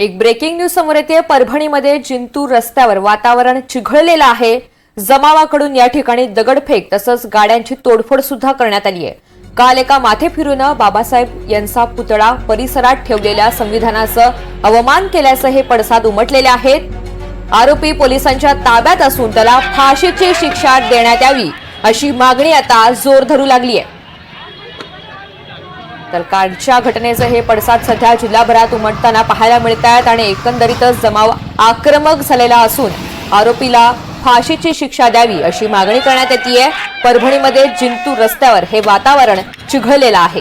एक breaking news समोर येते. परभणीमध्ये जिंतूर रस्त्यावर वातावरण चिघळलेलं आहे. जमावाकडून या ठिकाणी दगडफेक तसंच गाड्यांची तोडफोड सुद्धा करण्यात आली आहे. काल एका माथे फिरून बाबासाहेब यांचा पुतळा परिसरात ठेवलेल्या संविधानाचं अवमान केल्याचं हे पडसाद उमटलेले आहेत. आरोपी पोलिसांच्या ताब्यात असून त्याला फाशीची शिक्षा देण्यात यावी अशी मागणी आता जोर धरू लागली आहे. तर कालच्या घटनेचे हे पडसाद सध्या जिल्हाभरात उमटताना पाहायला मिळत आहेत आणि एकंदरीतच जमाव आक्रमक झालेला असून आरोपीला फाशीची शिक्षा द्यावी अशी मागणी करण्यात येते परभणीमध्ये जिंतूर रस्त्यावर हे वातावरण चिघळलेलं आहे.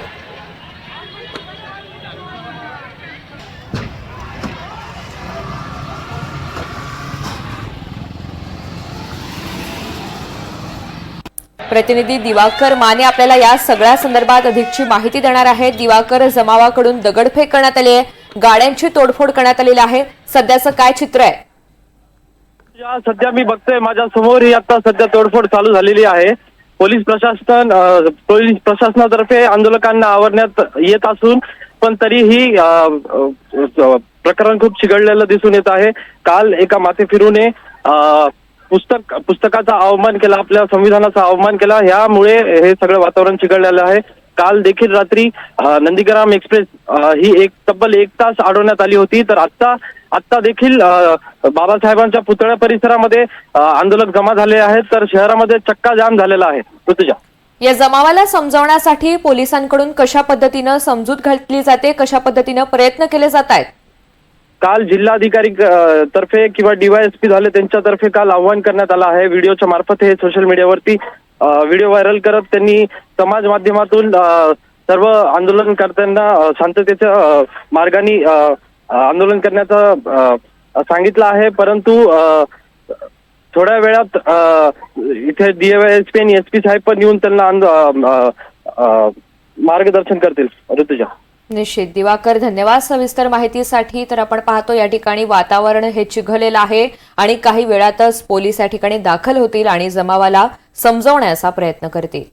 प्रतिनिधी दिवाकर माने आपल्याला या सगळ्या संदर्भात अधिकची माहिती देणार आहेत. दिवाकर जमावाकडून दगडफेक करण्यात आली आहे. गाड्यांची तोडफोड करण्यात आलेली आहे. सध्याचं काय चित्र आहे? या सध्या मी बघतोय. माझ्यासमोर ही आता सध्या तोडफोड चालू झालेली आहे. पोलीस प्रशासन पोलीस प्रशासनातर्फे आंदोलकांना आवरण्यात येत असून पण तरीही प्रकरण खूप चिघळलेलं दिसून येत आहे. काल एका माथे फिरूने पुस्तक पुस्तकाचा अवमान केला आपल्या संविधानाचा अवमान केला ह्यामुळे हे सगळं वातावरण चिघळलेलं आहे. काल देखील रात्री नंदीग्राम एक्सप्रेस ही एक तब्बल एक तास अडवण्यात आली होती. तर आत्ता आत्ता देखील बाबासाहेबांच्या पुतळ्या परिसरामध्ये आंदोलक जमा झाले आहेत. तर शहरामध्ये चक्का जाम झालेला आहे. ऋतुजा. या जमावाला समजावण्यासाठी पोलिसांकडून कशा पद्धतीनं समजूत घातली जाते कशा पद्धतीनं प्रयत्न केले जात आहेत? काल जिल्हाधिकारी तर्फे किंवा डीवायएसपी झाले त्यांच्यातर्फे काल आव्हान करण्यात आलं आहे. व्हिडिओच्या मार्फत हे सोशल मीडियावरती व्हिडिओ व्हायरल करत त्यांनी समाज माध्यमातून सर्व आंदोलनकर्त्यांना करताना शांततेच्या मार्गाने आंदोलन करण्याचं सांगितलं आहे. परंतु थोड्या वेळात इथे डीवायएसपी आणि एसपी साहेब पण येऊन त्यांना मार्गदर्शन करतील. ऋतुजा. निश्चित दिवाकर धन्यवाद सविस्तर माहितीसाठी. तर आपण पाहतो या ठिकाणी वातावरण हे चिघळलेलं आहे आणि काही वेळातच पोलीस या ठिकाणी दाखल होतील आणि जमावाला समजवण्याचा प्रयत्न करतील.